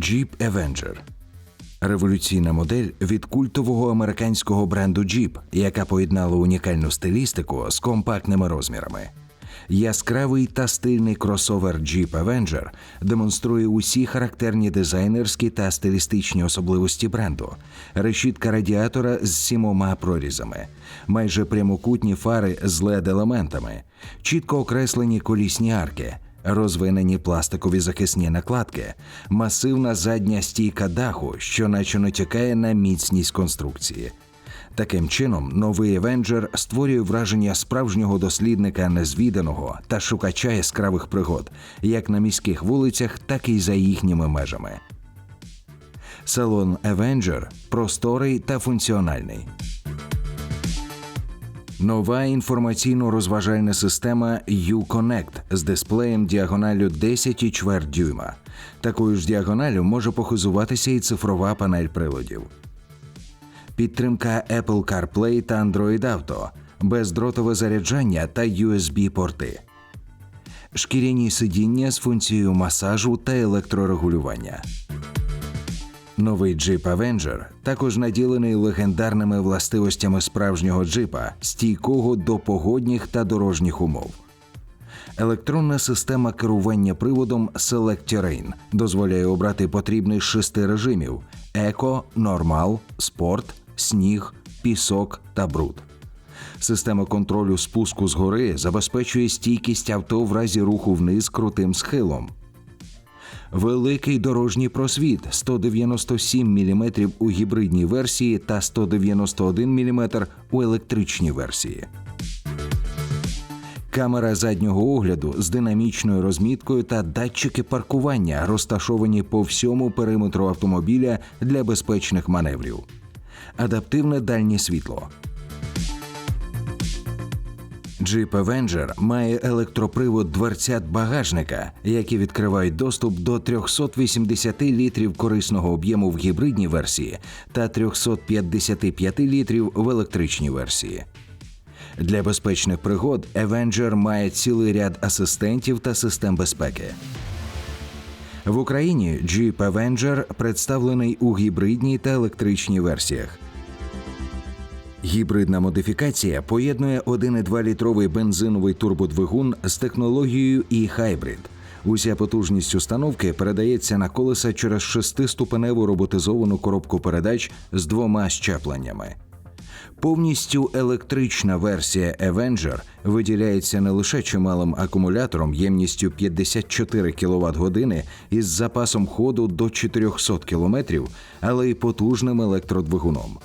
Jeep Avenger революційна модель від культового американського бренду Jeep, яка поєднала унікальну стилістику з компактними розмірами. Яскравий та стильний кросовер Jeep Avenger демонструє усі характерні дизайнерські та стилістичні особливості бренду. Решітка радіатора з сімома прорізами, майже прямокутні фари з LED-елементами, чітко окреслені колісні арки, розвинені пластикові захисні накладки, масивна задня стійка даху, що наче натякає на міцність конструкції. Таким чином, новий Avenger створює враження справжнього дослідника незвіданого та шукача яскравих пригод, як на міських вулицях, так і за їхніми межами. Салон Avenger просторий та функціональний. Нова інформаційно-розважальна система U-Connect з дисплеєм діагоналю 10,4 дюйма. Такою ж діагоналю може похизуватися і цифрова панель приладів. Підтримка Apple CarPlay та Android Auto, бездротове заряджання та USB-порти. Шкіряні сидіння з функцією масажу та електрорегулювання. Новий Jeep Avenger також наділений легендарними властивостями справжнього джипа, стійкого до погодних та дорожніх умов. Електронна система керування приводом Select Terrain дозволяє обрати потрібний шести режимів: еко, нормал, спорт, сніг, пісок та бруд. Система контролю спуску з гори забезпечує стійкість авто в разі руху вниз крутим схилом. Великий дорожній просвіт 197 мм у гібридній версії та 191 мм у електричній версії. Камера заднього огляду з динамічною розміткою та датчики паркування розташовані по всьому периметру автомобіля для безпечних маневрів. Адаптивне дальнє світло. Jeep Avenger має електропривод дверцят багажника, які відкривають доступ до 380 літрів корисного об'єму в гібридній версії та 355 літрів в електричній версії. Для безпечних пригод Avenger має цілий ряд асистентів та систем безпеки. В Україні Jeep Avenger представлений у гібридній та електричній версіях. Гібридна модифікація поєднує 1,2 літровий бензиновий турбодвигун з технологією e-Hybrid. Уся потужність установки передається на колеса через шестиступеневу роботизовану коробку передач з двома щепленнями. Повністю електрична версія Avenger виділяється не лише чималим акумулятором ємністю 54 кВт години із запасом ходу до 400 км, але й потужним електродвигуном.